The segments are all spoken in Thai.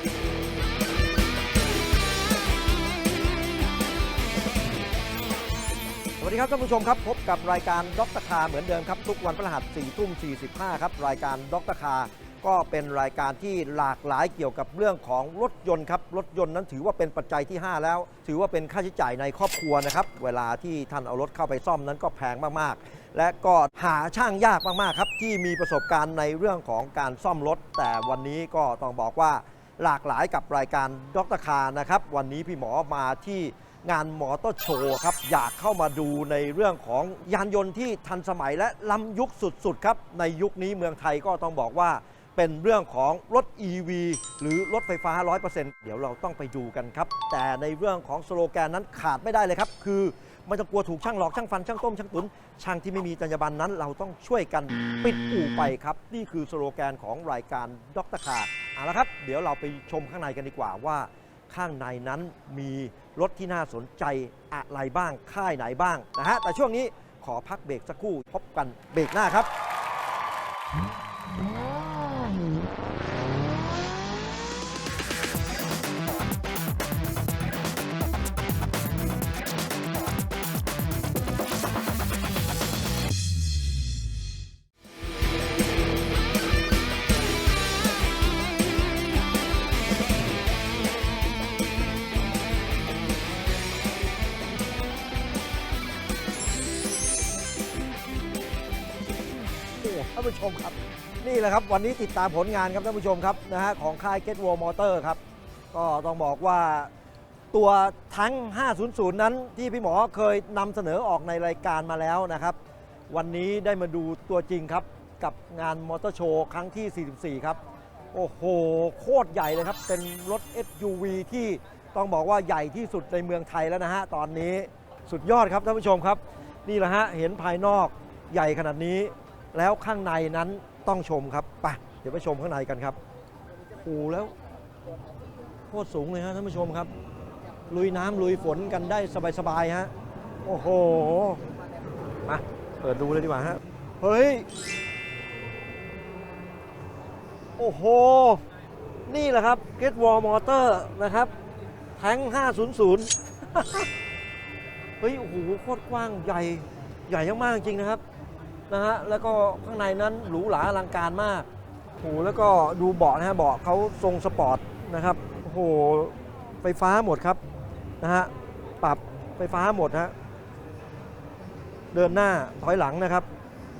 สวัสดีครับท่านผู้ชมครับ พบกับรายการดรคาเหมือนเดิมครับ ทุกวันพฤหัส4ทุ่ม45 ครับ รายการดรคาก็เป็นรายการที่หลากหลายเกี่ยวกับเรื่องของรถยนต์ครับ รถยนต์นั้นถือว่าเป็นปัจจัยที่ 5 แล้ว ถือว่าเป็นค่าใช้จ่ายในครอบครัวนะครับ เวลาที่ท่านเอารถเข้าไปซ่อมนั้นก็แพงมากๆ และก็หาช่างยากมากๆครับที่มีประสบการณ์ในเรื่องของการซ่อมรถ แต่วันนี้ก็ต้องบอกว่า หลากหลายกับรายการดรคานะครับ วันนี้พี่หมอมาที่งานมอเตอร์โชว์ครับ อยากเข้ามาดูในเรื่องของยานยนต์ที่ทันสมัยและล้ำยุคสุดๆครับ ในยุคนี้เมืองไทยก็ต้องบอกว่าเป็นเรื่องของรถ EV หรือรถไฟฟ้า 100%เดี๋ยวเราต้องไปดูกันครับ แต่ในเรื่องของสโลแกนนั้นขาดไม่ได้เลยครับ คือ ไม่ต้องกลัวถูกช่างหลอกช่างฟันช่างต้มช่างตุนช่างที่ไม่มีจรรยาบรรณนั้น เราต้องช่วยกันปิดอู่ไปครับ นี่คือสโลแกนของรายการดรคาเอาละครับ เดี๋ยวเราไปชมข้างในกันดีกว่าว่า ข้างในนั้นมีรถที่น่าสนใจอะไรบ้างค่ายไหนบ้างนะฮะแต่ช่วงนี้ขอพักเบรกสักครู่พบกันเบรกหน้าครับ ชมครับ นี่แหละครับวันนี้ติดตามผลงานครับท่านผู้ชมครับนะฮะของค่าย Get War Motor ครับ ก็ต้องบอกว่าตัวทั้ง 500 นั้นที่พี่หมอเคยนำเสนอออกในรายการมาแล้วนะครับ วันนี้ได้มาดูตัวจริงครับ กับงานมอเตอร์โชว์ครั้งที่ 44 ครับ โอ้โห โคตรใหญ่เลยครับ เป็นรถ SUV ที่ต้องบอกว่าใหญ่ที่สุดในเมืองไทยแล้วนะฮะ ตอนนี้สุดยอดครับท่านผู้ชมครับ นี่แหละฮะ เห็นภายนอกใหญ่ขนาดนี้ แล้วข้างในนั้นต้องชมครับไปเดี๋ยวไปชมข้างในกันครับโอ้โหแล้วโคตรสูงเลยฮะท่านผู้ชมครับ ลุยน้ำลุยฝนกันได้สบายๆฮะโอ้โหมาเปิดดูเลยดีกว่าฮะเฮ้ยโอ้โห นี่แหละครับ Get War Motor นะครับ แทง500 เฮ้ย โอ้โห โคตรกว้างใหญ่ ใหญ่มากจริงนะครับ นะฮะแล้วก็ข้างในนั้นหรูหราอลังการมากโอ้โหแล้วก็ดูเบาะนะฮะเบาะเขาทรงสปอร์ตนะครับโอ้โหไฟฟ้าหมดครับนะฮะปรับไฟฟ้าหมดฮะเดินหน้าถอยหลังนะครับ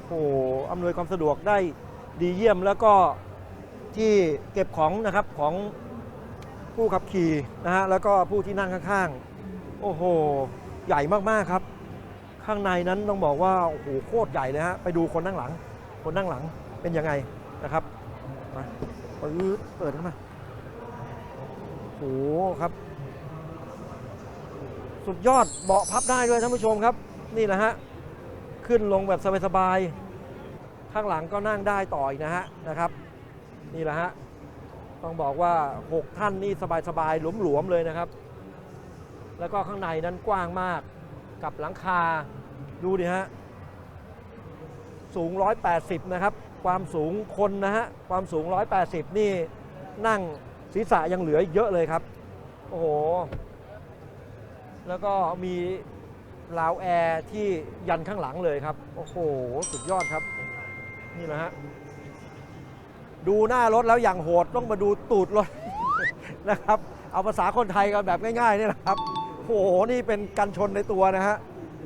โอ้โหอำนวยความสะดวกได้ดีเยี่ยมแล้วก็ที่เก็บของนะครับของผู้ขับขี่นะฮะแล้วก็ผู้ที่นั่งข้างๆ โอ้โห ใหญ่มากๆครับ ข้างในนั้นต้องบอกว่าโอ้โหโคตรใหญ่เลยฮะไปดูคนนั่งหลัง คนนั่งหลังเป็นยังไงนะครับมาเปิดเปิดเข้ามาโอ้โหครับ สุดยอดเบาะพับได้ด้วยท่านผู้ชมครับ นี่แหละฮะขึ้นลงแบบสบายๆข้างหลังก็นั่งได้ต่ออีกนะฮะนะครับ นี่แหละฮะต้องบอกว่า 6 ท่านนี่สบายๆหลวมๆเลยนะครับ แล้วก็ข้างในนั้นกว้างมาก กับหลังคาดูดิฮะสูง 180 นะครับ ความสูงคนนะฮะ ความสูง 180 นี่นั่งศีรษะยังเหลืออีกเยอะเลยครับ โอ้โห แล้วก็มีราวแอร์ที่ยันข้างหลังเลยครับ โอ้โห สุดยอดครับ นี่นะฮะ ดูหน้ารถแล้วอย่างโหดต้องมาดูตูดรถนะครับ เอาภาษาคนไทยกันแบบง่ายๆนี่แหละครับ หนี่เป็นกันชนในตัวนะฮะ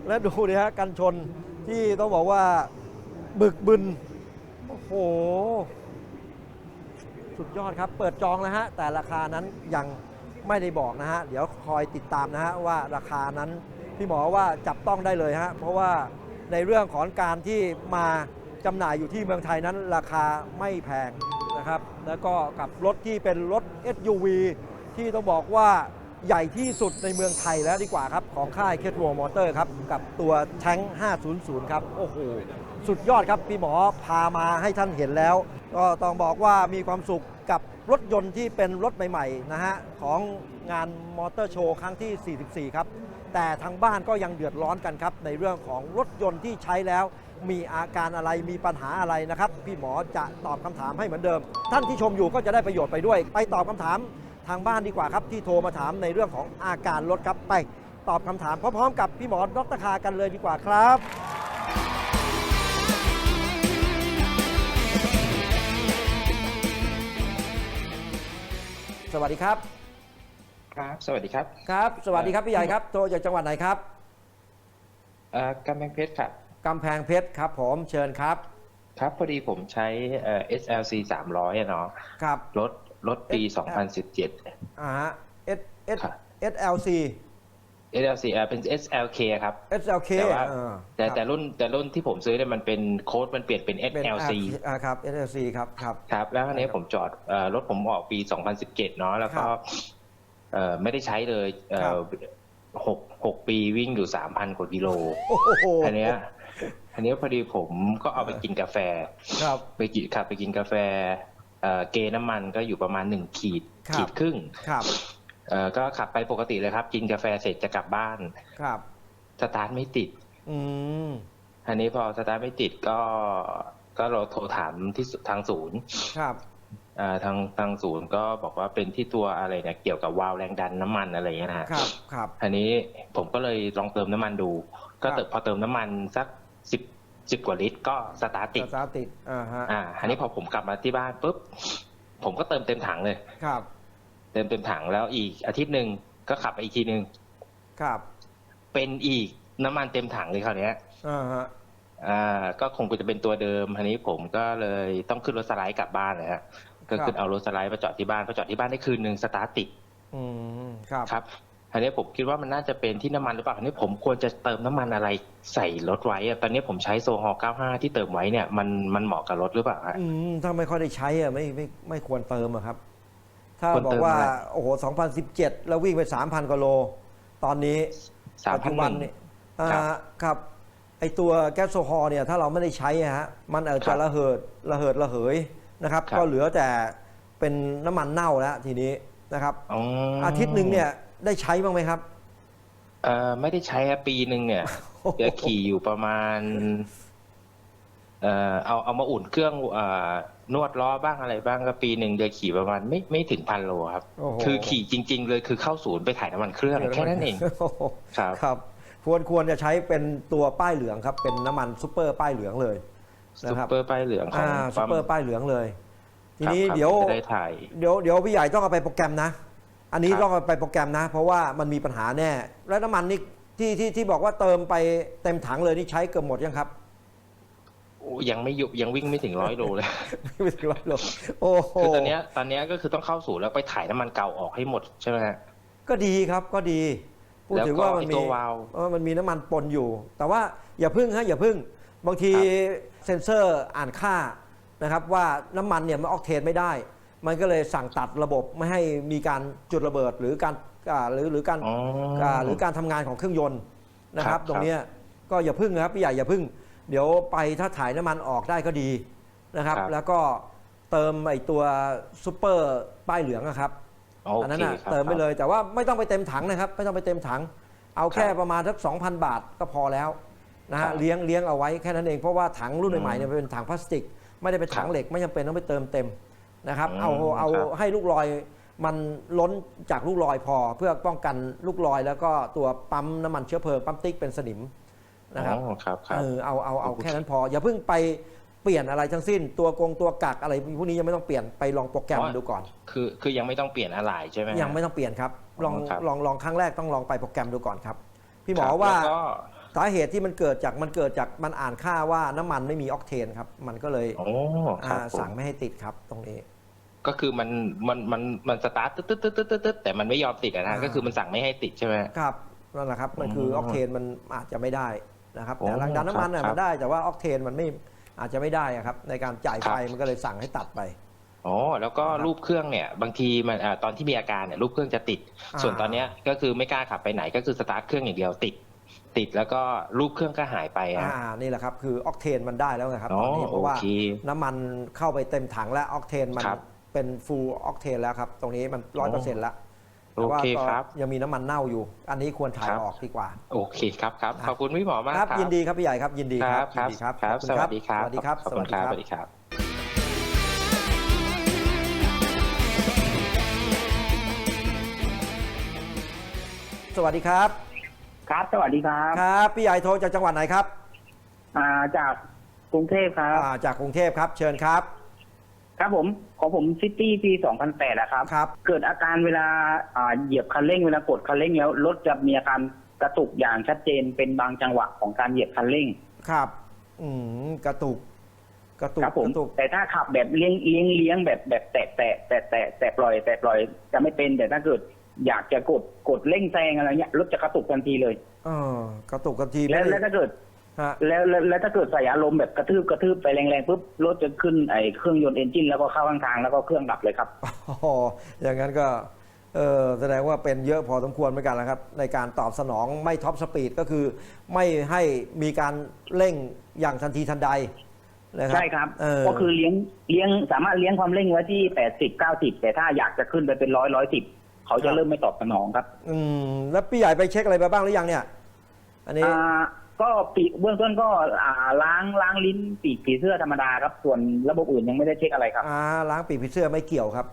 และดูดิฮะกันชนที่ต้องบอกว่าบึกบึน โอ้โห สุดยอดครับ เปิดจองแล้วฮะ แต่ราคานั้นยังไม่ได้บอกนะฮะ เดี๋ยวคอยติดตามนะฮะว่าราคานั้นพี่หมอว่าจับต้องได้เลยฮะ เพราะว่าในเรื่องของการที่มาจำหน่ายอยู่ที่เมืองไทยนั้นราคาไม่แพงนะครับ แล้วก็กับรถที่เป็นรถ SUV ที่ต้องบอกว่า ใหญ่ที่สุดในเมืองไทยแล้วดีกว่าครับ ของค่ายเคทโรมอเตอร์ครับ กับตัวแทง500 ครับ โอ้โห สุดยอดครับ พี่หมอพามาให้ท่านเห็นแล้ว ก็ต้องบอกว่ามีความสุขกับรถยนต์ที่เป็นรถใหม่ๆนะฮะ ของงานมอเตอร์โชว์ครั้งที่ 44 ครับ แต่ทางบ้านก็ยังเดือดร้อนกันครับ ในเรื่องของรถยนต์ที่ใช้แล้วมีอาการอะไรมีปัญหาอะไรนะครับ พี่หมอจะตอบคำถามให้เหมือนเดิม ท่านที่ชมอยู่ก็จะได้ประโยชน์ไปด้วย ไปตอบคำถาม ทางบ้านดีกว่าครับ ที่โทรมาถามในเรื่องของอาการรถครับไป ตอบคำถามพร้อมๆ กับพี่หมอดรคากันเลยดีกว่าครับ สวัสดีครับครับ สวัสดีครับครับ สวัสดีครับพี่ใหญ่ครับโทรจากจังหวัดไหนครับเอ่อกำแพงเพชรครับกำแพงเพชรครับ ผมเชิญครับ ครับพอดีผมใช้เอ่อ SLC 300อะเนาะครับ รถ รถปี SL 2017 อ่าฮะ S S ครับ SLC SLC เอ่อเป็น SLK ครับ SLK แต่ว่าอ่าแต่ครับแต่รุ่นแต่รุ่นที่ผมซื้อเนี่ยมันเป็นโค้ดมันเปลี่ยนเป็น เป็น SLC อ่าครับ SLC ครับครับ ครับ แล้วอันนี้ครับผมจอดเอ่อรถผมออกปี 2017 เนาะแล้วก็ครับเอ่อไม่ได้ใช้เลยเอ่ครัอบหกหกปีวิ่งอยู่ 3,000 กว่ากิโลโอ้โหอันเนี้ยอันเนี้ยพอดีผมก็เอาไปกินกาแฟ ครับ ไปกินขับไปกินกาแฟ เอ่อเกน้ำมันก็อยู่ประมาณหนึ่งขีดครับขีดครึ่งครับเอ่อก็ขับไปปกติเลยครับ กินกาแฟเสร็จจะกลับบ้านครับสตาร์ทไม่ติด อืมอันนี้พอสตาร์ทไม่ติดก็ก็เราโทรถามที่ทางศูนย์ครับเอ่อทางทางศูนย์ก็บอกว่าเป็นที่ตัวอะไรเนี่ยเกี่ยวกับวาล์วแรงดันน้ำมันอะไรอย่างเงี้ยนะฮะครับครับอันนี้ผมก็เลยลองเติมน้ำมันดู ก็เติมพอเติมน้ำมันสักสิบ สิบกว่าลิตรก็สตาร์ทติดสตาร์ทติดอ่าฮะอ่าอันนี้พอผมกลับมาที่บ้านปุ๊บผมก็เติมเต็มถังเลยครับ เติมเต็มถังแล้วอีกอาทิตย์หนึ่งก็ขับไปอีกทีหนึ่งครับ เป็นอีกน้ำมันเต็มถังเลยคราวเนี้ยอ่าฮะอ่าก็คงจะเป็นตัวเดิมอันนี้ผมก็เลยต้องขึ้นรถสไลด์กลับบ้านนะฮะก็ขึ้นเอารถสไลด์มาจอดที่บ้านพอจอดที่บ้านได้คืนหนึ่งสตาร์ทติดอืมครับครับ อันนี้ผมคิดว่ามันน่าจะเป็นที่น้ำมันหรือเปล่าอันนี้ผมควรจะเติมน้ำมันอะไรใส่รถไว้อะตอนนี้ผมใช้โซฮอล์95 ที่เติมไว้เนี่ยมันมันเหมาะกับรถหรือเปล่าฮะ อืมถ้าไม่ค่อยได้ใช้อะไม่ไม่ไม่ควรเติมอะครับ ถ้าควรบอเติกมว่าอะไร โอ้โห2017 แล้ววิ่งไป 3,000กว่าโล ตอนนี้ สามปัจพันจุหบันึ่ง เนี่ยอ่าครับครับไอตัวแก๊สโซฮอล์เนี่ยถ้าเราไม่ได้ใช้อะฮะมันอาจครัจะบระเหิดระเหิดระเหยนะครับ ครับ ก็เหลือแต่เป็นน้ำมันเน่าแล้วทีนี้นะครับ อ๋ออาทิตย์หนึ่งเนี่ย ได้ใช้บ้างไหมครับ เอ่อไม่ได้ใช้อะปีหนึ่งเนี่ยจะขี่อยู่ประมาณ เอ่อเอาเอามาอุ่นเครื่องเอ่อนวดล้อบ้างอะไรบ้างก็ปีหนึ่งจะขี่ประมาณไม่ไม่ถึงพันโลครับ โอ้โห คือขี่จริง ๆ เลยคือเข้าศูนย์ไปถ่ายน้ำมันเครื่องแค่นั้นเอง โโหครับ ครับควรควรจะใช้เป็นตัวป้ายเหลืองครับ เป็นน้ำมันซูเปอร์ป้ายเหลืองเลยนะซุปครับเปอร์ป้ายเหลืองของอ่าซูปั๊มเปอร์ป้ายเหลืองเลย ทีนี้ครับเดี๋ยว จะได้ถ่าย เดี๋ยวเดี๋ยวพี่ใหญ่ต้องเอาไปโปรแกรมนะ อันนี้ครับต้องเอาไปโปรแกรมนะ เพราะว่ามันมีปัญหาแน่ แล้วน้ำมันนี่ที่ที่ที่บอกว่าเติมไปเต็มถังเลยนี่ใช้เกือบหมดยังครับโอ้ยังไม่ยุบยังวิ่งไม่ถึงร้อยโลเลยไม่ถึงร้อยโลโอ้โหคือตอนเนี้ยตอนเนี้ยก็คือต้องเข้าศูนย์แล้วไปถ่ายน้ำมันเก่าออกให้หมดใช่ไหมฮะก็ดีครับก็ดีพูดแล้วถึงก็ว่ามันไอ้มีตัววาล์วเออมันมีน้ำมันปนอยู่ แต่ว่าอย่าพึ่งฮะอย่าพึ่ง บางทีครับเซ็นเซอร์อ่านค่านะครับว่าน้ำมันเนี่ยมันออกเทนไม่ได้ มันก็เลยสั่งตัดระบบไม่ให้มีการจุดระเบิดหรือการอ่าหรือหรือการอ๋ออ่าหรือการทำงานของเครื่องยนต์นะคครัรับบ ตรงเนี้ยก็อย่าพึ่งนะครับพี่ใหญ่อย่าพึ่ง เดี๋ยวไปถ้าถ่ายน้ำมันออกได้ก็ดีนะครับ ครับ แล้วก็เติมไอตัวซูเปอร์ป้ายเหลืองนะครับ โออันนั้นเคน่ะครับ เติมไปเลยแต่ว่าไม่ต้องไปเต็มถังนะครับ ไม่ต้องไปเต็มถัง เอาแค่ครับประมาณสัก2,000 บาทก็พอแล้วนะครัฮะบเลี้ยงเลี้ยงเอาไว้แค่นั้นเองเพราะว่าถังรุ่นอืมใหม่ๆเนี่ยเป็นถังพลาสติก ไม่ได้เป็นถังครับ เหล็กไม่จำเป็นต้องไปเติมเต็ม นะครับอืมเอาเอาครับ ให้ลูกลอยมันล้นจากลูกลอยพอ เพื่อป้องกันลูกลอย แล้วก็ตัวปั๊มน้ำมันเชื้อเพลิงปั๊มติ๊กเป็นสนิมนะครับ อ๋อครับครับ เออเอาเอาเอาโอเค แค่นั้นพอ อย่าเพิ่งไปเปลี่ยนอะไรทั้งสิ้น ตัวกงตัวกักอะไรพวกนี้ยังไม่ต้องเปลี่ยนไปลองโปรแกรมดูก่อน คือคือยังไม่ต้องเปลี่ยนอะไรใช่ไหมฮะ ยังไม่ต้องเปลี่ยนครับลองอ๋อครับ ลองลองครั้งแรกต้องลองไปโปรแกรมดูก่อนครับ พี่หมอครับว่าแล้วก็ สาเหตุที่มันเกิดจากมันเกิดจากมันอ่านค่าว่าน้ำมันไม่มีออกเทนครับ มันก็เลยโอ้ครับอ่าผมสั่งไม่ให้ติดครับตรงนี้ ก็คือมันมันมันมันสตาร์ทตึ๊ดตึ๊ดตึ๊ดตึ๊ดตึ๊ดตึ๊ดแต่มันไม่ยอมติดอะนะอ่าก็คือมันสั่งไม่ให้ติดใช่ไหม ครับนั่นแหละครับมันคืออออกเทนมันอาจจะไม่ได้นะครับโอ้แต่แรงดันน้ำมันน่ะครับมันได้แต่ว่าออกเทนมันไม่อาจจะไม่ได้อะครับในการจ่ายครัไฟบมันก็เลยสั่งให้ตัดไป อ๋อแล้วก็ครับรูปเครื่องเนี่ย บางทีมันอ่าตอนที่มีอาการเนี่ยรูปเครื่องจะติด อ่า ส่วนตอนเนี้ยก็คือไม่กล้าขับไปไหนก็คือสตาร์ทเครื่องอย่างเดียวติด ติดแล้วก็รูปเครื่องก็หายไปอ่าอะนี่แหละครับคือออกเทนมันได้แล้วไงครับอ๋อตอนนี้เพโอราะว่าเคน้ำมันเข้าไปเต็มถังแล้วออกเทนมันครับ เป็นฟูลออกเทนแล้วครับ ตรงนี้มันร้อยเปอร์เซ็นต์แล้วโอเคครับ ยังมีน้ำมันเน่าอยู่ อันนี้ควรถ่ายครับออกดีกว่า โอเคครับครับครับขอบคุณพี่หมอมากครับครับ ยินดีครับพี่ใหญ่ครับ ยินดีคครัรับบครับยินดีครับครับขอสณวัสดีครับ สวัสดีครับขอบคุณครับ สวัสดีครับสวัสดีครับ ครับ สวัสดีครับ ครับ พี่ใหญ่โทรจากจังหวัดไหนครับ อ่า จากกรุงเทพครับ อ่า จากกรุงเทพครับ เชิญครับ ครับผมของผมซิตี้ปี 2008นะครับ ครับ เกิดอาการเวลาอ่าเหยียบคันเร่งเวลากดคันเร่งแล้วรถจะมีอาการกระตุกอย่างชัดเจนเป็นบางจังหวะของการเหยียบคันเร่งครับ อืมกระตุก กระตุก ครับผม กระตุก แต่ถ้าขับแบบเลี้ยงเลี้ยงเลี้ยงแบบแบบแตะแตะแตะแตะแตะปล่อยแตะปล่อยจะไม่เป็นแต่ถ้าเกิดอยากจะกดกดเร่งแซงอะไรเงี้ยรถจะกระตุกทันทีเลย เออ กระตุกกันทีแล้วไม่แล้วถ้าเกิด ฮะแล้วแล้วแล้วถ้าเกิดใส่อารมณ์แบบกระทืบกระทืบไปแรงๆปุ๊บรถจะขึ้นไอ้เครื่องยนต์เอนจินแล้วก็เข้าข้างทางแล้วก็เครื่องดับเลยครับ อ๋ออย่างนั้นก็เออแสดงว่าเป็นเยอะพอสมควรเหมือนกันนะครับ ในการตอบสนองไม่ท็อปสปีดก็คือ ไม่ให้มีการเร่งอย่างทันทีทันใดนะครัใช่ครับ เออก็คือเลี้ยงเลี้ยงสามารถเลี้ยงความเร่งไว้ที่แปดสิบเก้าสิบแต่ถ้าอยากจะขึ้นไปเป็นร้อยร้อยสิบเขาจะเริ่มไม่ตอบสนองครับ อืมแล้วพี่ใหญ่ไปเช็คอะไรไปบ้างหรือยังเนี่ย อันนี้ อ่า ก็ปีเบื้องต้นก็อ่าล้างล้างลิ้นปีกผีเสื้อธรรมดาครับ ส่วนระบบอื่นยังไม่ได้เช็คอะไรครับ อ่าล้างปีกผีเสื้อไม่เกี่ยวครับ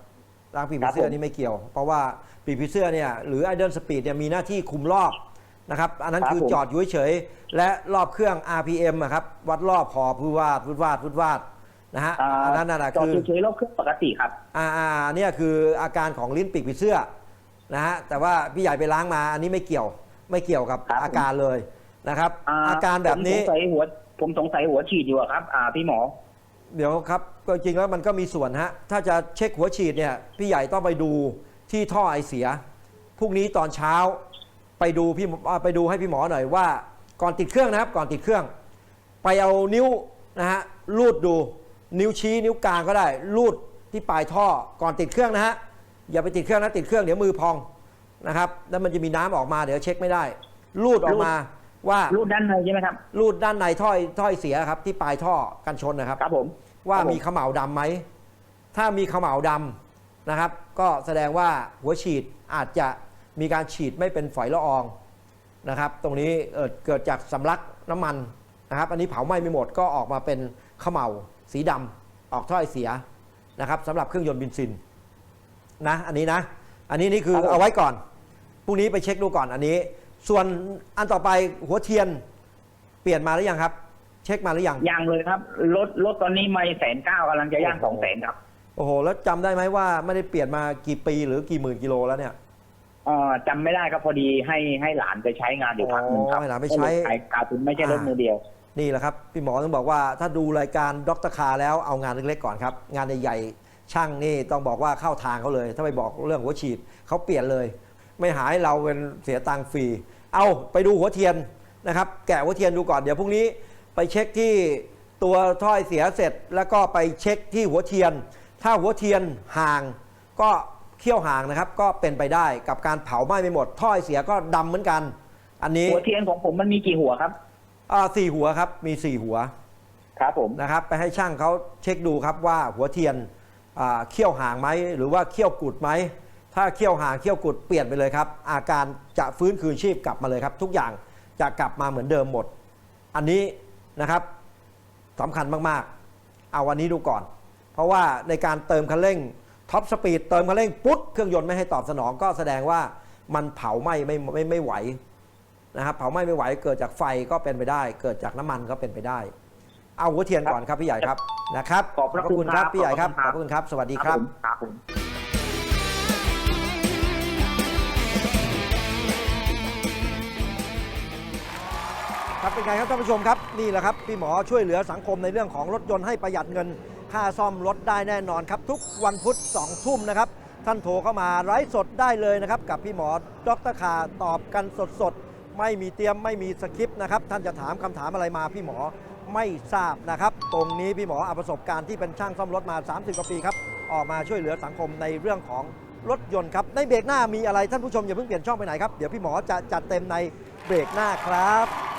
ล้างปีกคผีรับเสื้อผมนี่ไม่เกี่ยว เพราะว่าปีกผีเสื้อเนี่ยหรือไอเดนสปีดเนี่ยมีหน้าที่คุมรอบนะครับอันนั้นครับคือผม จอดอยู่เฉยๆและรอบเครื่อง RPM อะครับวัดรอบพอพื้นวาดพื้นวาดพื้นวาดนะฮะอ่าอันนั้นน่ะนะจอดคือ เฉยๆแล้วเครื่องปกติครับ อ่าอ่าเนี่ยคืออาการของลิ้นปีกผีเสื้อนะฮะแต่ว่าพี่ใหญ่ไปล้างมาอันนี้ไม่เกี่ยวไม่เกี่ยวกับครับผมอาการเลย นะครับอ่าอาการแบบนี้ ผมสงสัยหัวผมสงสัยหัวฉีดอยู่อะครับ อ่าพี่หมอ เดี๋ยวครับก็จริงแล้วมันก็มีส่วนฮะ ถ้าจะเช็คหัวฉีดเนี่ย พี่ใหญ่ต้องไปดูที่ท่อไอเสีย พรุ่งนี้ตอนเช้า ไปดูพี่หมออ่าไปดูให้พี่หมอหน่อยว่า ก่อนติดเครื่องนะครับ ก่อนติดเครื่อง ไปเอานิ้วนะฮะลูดดู นิ้วชี้นิ้วกลางก็ได้ลูดที่ปลายท่อก่อนติดเครื่องนะฮะอย่าไปติดเครื่องนะติดเครื่องเดี๋ยวมือพองนะครับแล้วมันจะมีน้ำออกมาเดี๋ยวเช็คไม่ได้ ลูดออกมา ว่ารูดด้านในใช่ไหมครับลูดด้านในท่อท่อไอเสียครับ ที่ปลายท่อกันชนนะครับ ครับผม ว่าครับผมมีเขม่าวดำไหม ถ้ามีเขม่าวดำนะครับ ก็แสดงว่าหัวฉีดอาจจะมีการฉีดไม่เป็นฝอยละอองนะครับ ตรงนี้เอ่อเกิดจากสำลักน้ำมันนะครับ อันนี้เผาไหม้ไม่หมดก็ออกมาเป็นเขม่าวสีดำออกถ้อยเสียนะครับสำหรับเครื่องยนต์เบินซินนะ อันนี้นะ อันนี้นี่คือครับผมเอาไว้ก่อนพรุ่งนี้ไปเช็คดูก่อนอันนี้ ส่วนอันต่อไปหัวเทียนเปลี่ยนมาหรือยังครับ เช็คมาหรือยังยังเลยครับรถรถตอนนี้ไม่แสนเก้ากำลังจะย่างสองแสนครับโอ้โหแล้วจำได้ไหมว่าไม่ได้เปลี่ยนมากี่ปีหรือกี่หมื่นกิโลแล้วเนี่ย เอ่อจำไม่ได้ครับพอดีให้ให้หลานไปใช้งานอยู่พักหนึ่งครับอ๋อให้หลานไปใช้ ก็เลยขายการไม่ใช่รถมือเดียว นี่แหละครับ พี่หมอต้องบอกว่าถ้าดูรายการด็อกเตอร์คาแล้วเอางานเล็กๆก่อนครับ งานใหญ่ๆช่างนี่ต้องบอกว่าเข้าทางเขาเลย ถ้าไปบอกเรื่องหัวฉีดเขาเปลี่ยนเลย ไม่หายเราเป็นเสียตังค์ฟรี เอาไปดูหัวเทียนนะครับ แกะหัวเทียนดูก่อนเดี๋ยวพรุ่งนี้ไปเช็คที่ตัวถ้อยเสียเสร็จ แล้วก็ไปเช็คที่หัวเทียน ถ้าหัวเทียนห่าง ก็เขี้ยวห่างนะครับ ก็เป็นไปได้กับการเผาไหม้ไม่หมด ถ้อยเสียก็ดำเหมือนกัน อันนี้หัวเทียนของผมมันมีกี่หัวครับอ่าสี่หัวครับมีสี่หัวครับผมนะครับ ไปให้ช่างเขาเช็คดูครับว่าหัวเทียนอ่าเขี้ยวห่างไหมหรือว่าเขี้ยวกุดไหม ถ้าเขี้ยวห่างเขี้ยวกุดเปลี่ยนไปเลยครับ อาการจะฟื้นคืนชีพกลับมาเลยครับ ทุกอย่างจะกลับมาเหมือนเดิมหมด อันนี้นะครับสำคัญมากๆ เอาวันนี้ดูก่อน เพราะว่าในการเติมคันเร่งท็อปสปีดเติมคันเร่งปุ๊บเครื่องยนต์ไม่ให้ตอบสนองก็แสดงว่ามันเผาไหม้ไม่ไม่ไม่ไหวนะครับเผาไหม้ไม่ไหวเกิดจากไฟก็เป็นไปได้ เกิดจากน้ำมันก็เป็นไปได้ เอาหัวเทียนก่อนครับพี่ใหญ่ครับนะครับขอบพระคุณครับครับพี่ใหญ่ครับขขออบบคุคุณณคครัรับบสวัสดีครับ ครับเป็นไงครับท่านผู้ชมครับนี่แหละครับพี่หมอช่วยเหลือสังคมในเรื่องของรถยนต์ให้ประหยัดเงิน ค่าซ่อมรถได้แน่นอนครับ ทุกวันพุธ2ทุ่มนะครับ ท่านโทรเข้ามาไลฟ์สดได้เลยนะครับ กับพี่หมอดรคาตอบกันสดๆ ไม่มีเตรียมไม่มีสคริปต์นะครับ ท่านจะถามคำถามอะไรมาพี่หมอไม่ทราบนะครับ ตรงนี้พี่หมอเอาประสบการณ์ที่เป็นช่างซ่อมรถมา 30กว่าปีครับออกมาช่วยเหลือสังคมในเรื่องของรถยนต์ครับในเบรกหน้ามีอะไรท่านผู้ชมอย่าเพิ่งเปลี่ยนช่องไปไหนครับเดี๋ยวพี่หมอจะจัดเต็มในเบรกหน้าครับ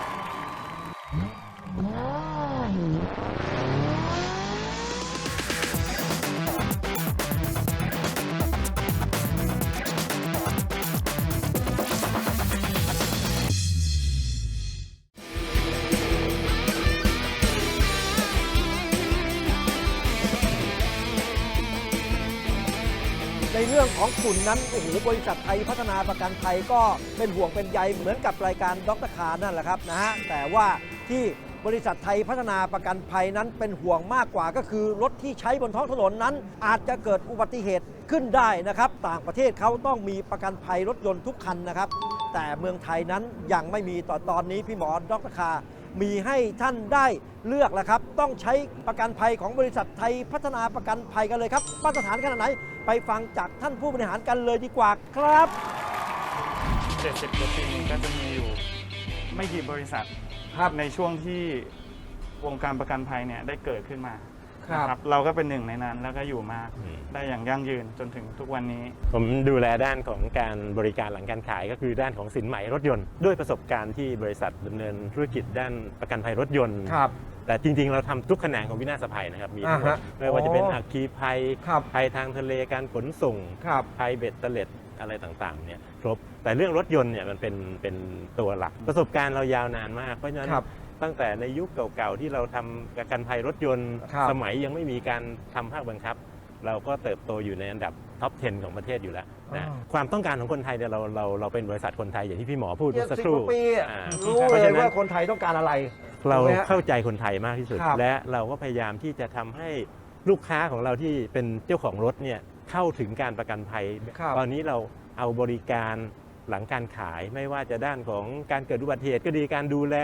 เรื่องของฝุ่นนั้นโอ้โหบริษัทไทยพัฒนาประกันภัยก็เป็นห่วงเป็นใยเหมือนกับรายการด็อกต์คานั่นแหละครับนะฮะแต่ว่าที่บริษัทไทยพัฒนาประกันภัยนั้นเป็นห่วงมากกว่าก็คือรถที่ใช้บนท้องถนนนั้น อาจจะเกิดอุบัติเหตุขึ้นได้นะครับ ต่างประเทศเขาต้องมีประกันภัยรถยนต์ทุกคันนะครับ แต่เมืองไทยนั้นยังไม่มีต่อตอนนี้พี่หมอดรคา มีให้ท่านได้เลือกแล้วครับ ต้องใช้ประกันภัยของบริษัทไทยพัฒนาประกันภัยกันเลยครับ มาตรฐานขนาดไหน ไปฟังจากท่านผู้บริหารกันเลยดีกว่าครับ 70กว่าปีก็จะมีอยู่ ไม่กี่บริษัท ครับ ในช่วงที่วงการประกันภัยเนี่ยได้เกิดขึ้นมา ครับ นะเราก็เป็นหนึ่งในนั้นแล้วก็อยู่มาอืม ได้อย่างยั่งยืนจนถึงทุกวันนี้ ผมดูแลด้านของการบริการหลังการขายก็คือด้านของสินไหมรถยนต์ ด้วยประสบการณ์ที่บริษัทดำเนินธุรกิจด้านประกันภัยรถยนต์ ครับ แต่จริงๆ เราทำทุกแขนงของวินาศภัยนะครับ มีทั้งหมดอ่าฮะไม่ว่าจะเป็นอ๋ออั อัคคีภัย ครับ ภัยทางทะเลการขนส่ง ครับ ภัยเบ็ดเตล็ดอะไรต่างๆเนี่ยครบแต่เรื่องรถยนต์เนี่ยมันเป็นเป็นตัวหลัก ประสบการณ์เรายาวนานมาก เพราะฉะนั้นครับ ตั้งแต่ในยุคเก่าๆที่เราทำประกันภัยรถยนต์ ครับ สมัยยังไม่มีการทำภาคบังคับ เราก็เติบโตอยู่ในอันดับท็อป 10 ของประเทศอยู่แล้วนะอ๋อความต้องการของคนไทยเนี่ยเราเราเราเป็นบริษัทคนไทยอย่างที่พี่หมอพูดเมื่อสักครู่70กว่าปีอะอ่ารู้เพราะเลยฉะนั้น ว่าคนไทยต้องการอะไร เราถูกไหมฮะเข้าใจคนไทยมากที่สุด ครับ และเราก็พยายามที่จะทำให้ลูกค้าของเราที่เป็นเจ้าของรถเนี่ยเข้าถึงการประกันภัย ครับตอนนี้เราเอาบริการหลังการขายไม่ว่าจะด้านของการเกิดอุบัติเหตุก็ดีการดูแล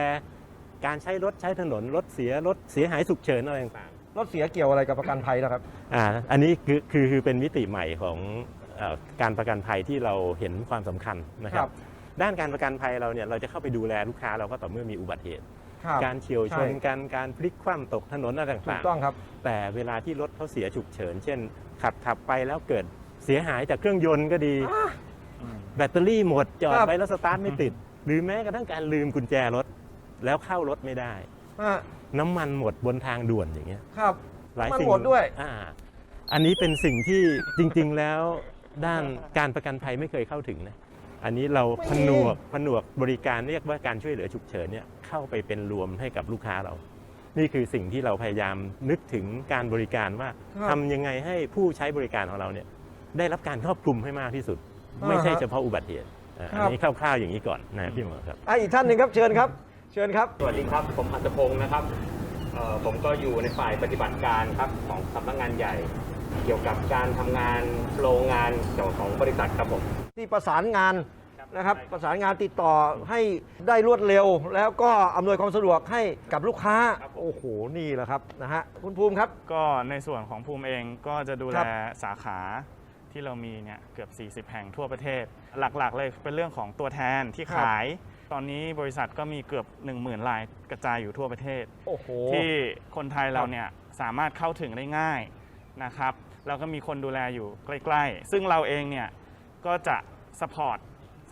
การใช้รถใช้ถนน รถเสียรถเสียหายฉุกเฉินอะไรต่างรถเสียเกี่ยวอะไรกับประกันภัยนะครับ ๆอ่าอันนี้คือคือคือเป็นมิติใหม่ของเออการประกันภัยที่เราเห็นความสำคัญนะคครัรับบด้านการประกันภัยเราเนี่ยเราจะเข้าไปดูแลลูกค้าเราก็ต่อเมื่อมีอุบัติเหตุ ครับการเฉียวชนใช่กันการพลิกคว่ำตกถนนอะไรถูกต่างต้องครับ ๆ แต่เวลาที่รถเขาเสียฉุกเฉิน เช่น ขับขับไปแล้วเกิดเสียหายจากเครื่องยนต์ก็ดี แบตเตอรี่หมดจอดครับ ไปแล้วสตาร์ทไม่ติด หรือแม้กระทั่งการลืมกุญแจรถ แล้วเข้ารถไม่ได้ อะน้ำมันหมดบนทางด่วนอย่างเงี้ยครับ หลายน้ำมันสิ่งหมดด้วย อ่าอันนี้เป็นสิ่งที่จริง ๆ แล้วด้านการประกันภัยไม่เคยเข้าถึงนะอันนี้เราผนวกผนวกบริการเรียกว่าการช่วยเหลือฉุกเฉินเนี่ยเข้าไปเป็นรวมให้กับลูกค้าเรา นี่คือสิ่งที่เราพยายามนึกถึงการบริการว่าครับ ทำยังไงให้ผู้ใช้บริการของเราเนี่ยได้รับการครอบคลุมให้มากที่สุดอ่าฮะไม่ใช่เฉพาะอุบัติเหตุอ่าครับอันนี้คร่าวๆอย่างนี้ก่อนนะพี่หมอครับ อะอีกท่านหนึ่งครับเชิญครับเชิญครับ สวัสดีครับ ผมอัศพงศ์นะครับเอ่อผมก็อยู่ในฝ่ายปฏิบัติการครับของสำนักงานใหญ่ เกี่ยวกับการทำงานโรงงานเกี่ยวของบริษัทครับผมที่ประสานงานนะครับ ประสานงานติดต่อให้ได้รวดเร็ว แล้วก็อำนวยความสะดวกให้กับลูกค้าครับผมโอ้โห นี่แหละครับนะฮะคุณภูมิครับ ก็ในส่วนของภูมิเองก็จะดูคแลรับสาขาที่เรามีเนี่ยเกือบ 40 แห่งทั่วประเทศ หลักๆ เลยเป็นเรื่องของตัวแทนที่ครับขาย ตอนนี้บริษัทก็มีเกือบ 10,000รายกระจายอยู่ทั่วประเทศ โอ้โห ที่คนไทยเราเนี่ยสามารถเข้าถึงได้ง่ายนะครับแล้วก็มีคนดูแลอยู่ใกล้ๆ ซึ่งเราเองเนี่ยก็จะสปอร์ต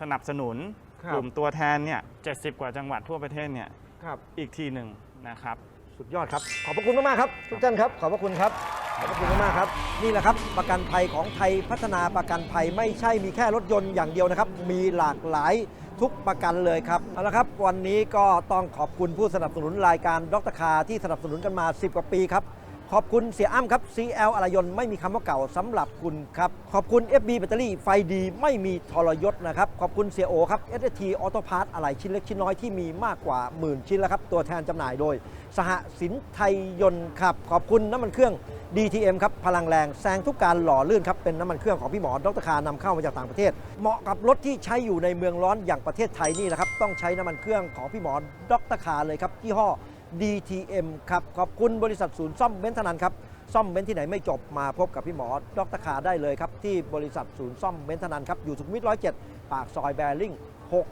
สนับสนุนครับ กลุ่มตัวแทนเนี่ย70 กว่าจังหวัดทั่วประเทศเนี่ยครับ อีกทีหนึ่งนะครับ สุดยอดครับ ขอบพระคุณมากๆครับ ทุกท่านครับ ขอบพระคุณครับ ขอบพระคุณมากๆครับ นี่แหละครับ ประกันภัยของไทยพัฒนาประกันภัยไม่ใช่มีแค่รถยนต์อย่างเดียวนะครับ มีหลากหลาย ทุกประกันเลยครับเอาละครับวันนี้ก็ต้องขอบคุณผู้สนับสนุนรายการดรคาที่สนับสนุนกันมา 10 กว่าปีครับ ขอบคุณเสียอ้ำครับ CL อรยนไม่มีคำว่าเก่าสำหรับคุณครับ ขอบคุณ FB แบตเตอรี่ไฟดีไม่มีทรยศนะครับ ขอบคุณเสียโอครับ ST Auto Parts อะไหล่ชิ้นเล็กชิ้นน้อยที่มีมากกว่าหมื่นชิ้นแล้วครับ ตัวแทนจำหน่ายโดย สหสินไทยยนต์ครับ ขอบคุณน้ำมันเครื่อง DTM ครับ พลังแรงแซงทุกการหล่อลื่นครับ เป็นน้ำมันเครื่องของพี่หมอดรคานำเข้ามาจากต่างประเทศ เหมาะกับรถที่ใช้อยู่ในเมืองร้อนอย่างประเทศไทยนี่แหละครับต้องใช้น้ำมันเครื่องของพี่หมอดรคาเลยครับยี่ห้อ DTM ครับ ขอบคุณบริษัทศูนย์ซ่อมเบนซ์ธนันครับ ซ่อมเบนซ์ที่ไหนไม่จบมาพบกับพี่หมอ ดรคาได้เลยครับ ที่บริษัทศูนย์ซ่อมเบนซ์ธนันครับ อยู่สุขุมวิท107ปากซอยแบริ่ง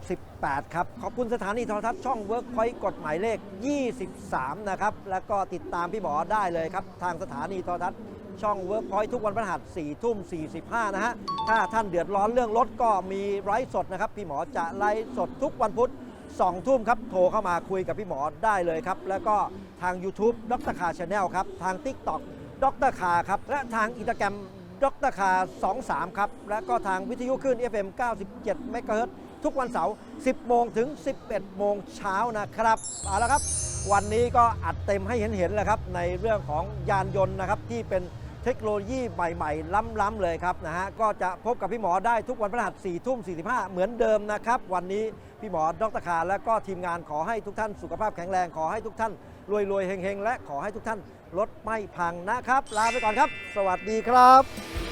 68 ครับ ขอบคุณสถานีโทรทัศน์ช่องเวิร์กพอยต์กฎหมายเลข 23 นะครับ แล้วก็ติดตามพี่หมอได้เลยครับ ทางสถานีโทรทัศน์ช่องเวิร์กพอยต์ทุกวันพฤหัส4ทุ่ม 45 นะฮะ ถ้าท่านเดือดร้อนเรื่องรถก็มีไลฟ์สดนะครับ พี่หมอจะไลฟ์สดทุกวันพุธ 2 ทุ่มครับ โทรเข้ามาคุยกับพี่หมอได้เลยครับ แล้วก็ทาง YouTube ดรคาชาแนลครับ ทาง TikTok ดรคาครับ และทางอินสตาแกรมดรคา23 ครับ และก็ทางวิทยุคลื่น FM 97เมกะเฮิรตซ์ทุกวันเสาร์ 10 โมงถึง 11 โมงเช้านะครับเอาละครับ วันนี้ก็อัดเต็มให้เห็นๆแล้วครับในเรื่องของยานยนต์นะครับที่เป็น เทคโนโลยีใหม่ๆ ล้ำๆเลยครับนะฮะก็จะพบกับพี่หมอได้ทุกวันพฤหัส4ทุ่ม45 เหมือนเดิมนะครับ วันนี้พี่หมอดรคาและก็ทีมงานขอให้ทุกท่านสุขภาพแข็งแรงขอให้ทุกท่านรวยๆเฮงๆ และขอให้ทุกท่านรถไม่พังนะครับ ลาไปก่อนครับ สวัสดีครับ